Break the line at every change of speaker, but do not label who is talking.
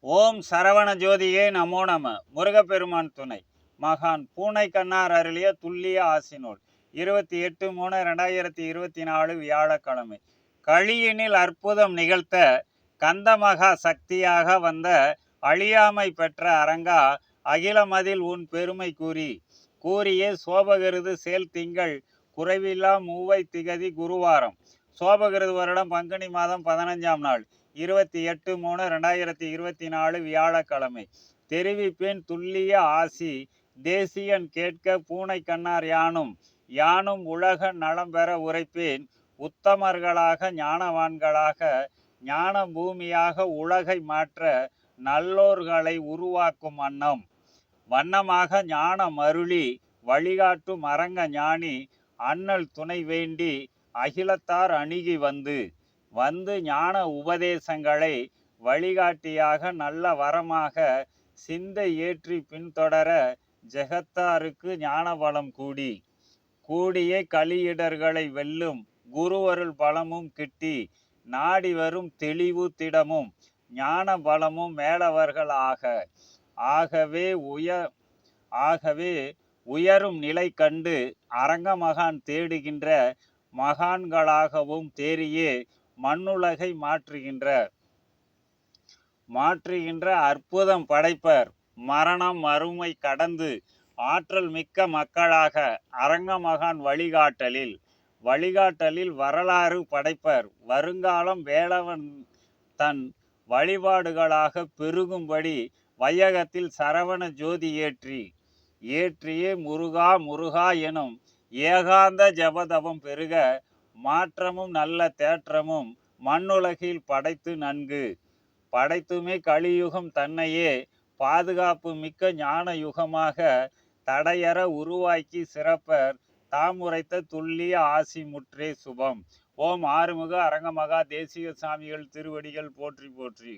ஓம் சரவண ஜோதியே நமோ நம. முருகப்பெருமான் துணை. மகான் பூனை கண்ணார் அருளிய துல்லிய ஆசினோல். இருபத்தி எட்டு மூணு ரெண்டாயிரத்தி இருபத்தி நாலு வியாழக்கிழமை. கழியினில் அற்புதம் நிகழ்த்த கந்தமகா சக்தியாக வந்த அழியாமை பெற்ற அரங்கா அகிலமதில் உன் பெருமை கூறி. கூறியே சோபகிருது சேல் திங்கள் குறைவில்லா மூவை திகதி குருவாரம். சோபகிருது வருடம் பங்குனி மாதம் பதினஞ்சாம் நாள். இருபத்தி எட்டு மூணு ரெண்டாயிரத்தி இருபத்தி நாலு வியாழக்கிழமை. தெரிவிப்பேன் துல்லிய ஆசி தேசியன் கேட்க பூனை கண்ணார் யானும் யானும் உலக நலம் பெற உரைப்பேன். உத்தமர்களாக ஞானவான்களாக ஞான பூமியாக உலகை மாற்ற நல்லோர்களை உருவாக்கும் வண்ணம். வண்ணமாக ஞான மருளி வழிகாட்டும் அரங்க ஞானி அண்ணல் துணை வேண்டி அகிலத்தார் அணுகி வந்து. வந்து ஞான உபதேசங்களை வழிகாட்டியாக நல்ல வரமாக சிந்தை ஏற்றி பின்தொடர ஜெகத்தாருக்கு ஞான பலம் கூடி கூடிய கலியிடர்களை வெல்லும் குருவருள் பலமும் கிட்டி நாடி வரும் தெளிவு திடமும் ஞான பலமும் மேலவர்கள் ஆக ஆகவே உய ஆகவே உயரும் நிலை கண்டு அரங்கமகான் தேடுகின்ற மகான்களாகவும் தேறியே மண்ணுலகை மாற்றுகின்ற மாற்றுகின்ற அற்புதம் படைப்பர். மரணம் அருமை கடந்து ஆற்றல் மிக்க மக்களாக அரங்கமகான் வழிகாட்டலில். வழிகாட்டலில் வரலாறு படைப்பர். வருங்காலம் வேளவன் தன் வழிபாடுகளாக பெருகும்படி வையகத்தில் சரவண ஜோதி ஏற்றி. ஏற்றியே முருகா முருகா எனும் ஏகாந்த ஜபதபம் பெருக மாற்றமும் நல்ல தேற்றமும் மண்ணுலகில் படைத்து நன்கு. படைத்துமே கலியுகம் தன்னையே பாதுகாப்பு மிக்க ஞான யுகமாக தடையற உருவாக்கி சிறப்பர் தாம் உரைத்த துல்லிய ஆசி முற்றே சுபம். ஓம் ஆறுமுக அரங்கமகா தேசிக சாமிகள் திருவடிகள் போற்றி போற்றி.